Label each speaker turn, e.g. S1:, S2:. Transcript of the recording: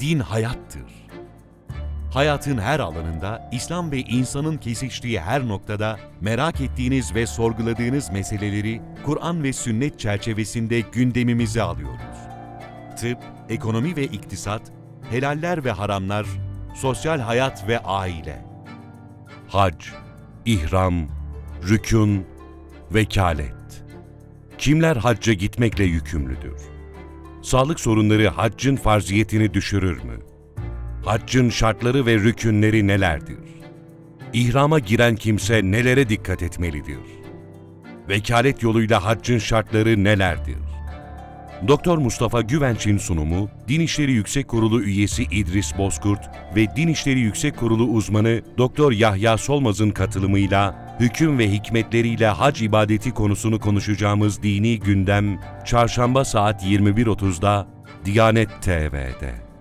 S1: Din hayattır. Hayatın her alanında, İslam ve insanın kesiştiği her noktada merak ettiğiniz ve sorguladığınız meseleleri Kur'an ve sünnet çerçevesinde gündemimize alıyoruz. Tıp, ekonomi ve iktisat, helaller ve haramlar, sosyal hayat ve aile. Hac, ihram, rükün, vekalet. Kimler hacca gitmekle yükümlüdür? Sağlık sorunları haccın farziyetini düşürür mü? Haccın şartları ve rükünleri nelerdir? İhrama giren kimse nelere dikkat etmelidir? Vekalet yoluyla haccın şartları nelerdir? Doktor Mustafa Güvenç'in sunumu, Din İşleri Yüksek Kurulu üyesi İdris Bozkurt ve Din İşleri Yüksek Kurulu uzmanı Doktor Yahya Solmaz'ın katılımıyla hüküm ve hikmetleriyle hac ibadeti konusunu konuşacağımız dini gündem, çarşamba saat 21.30'da Diyanet TV'de.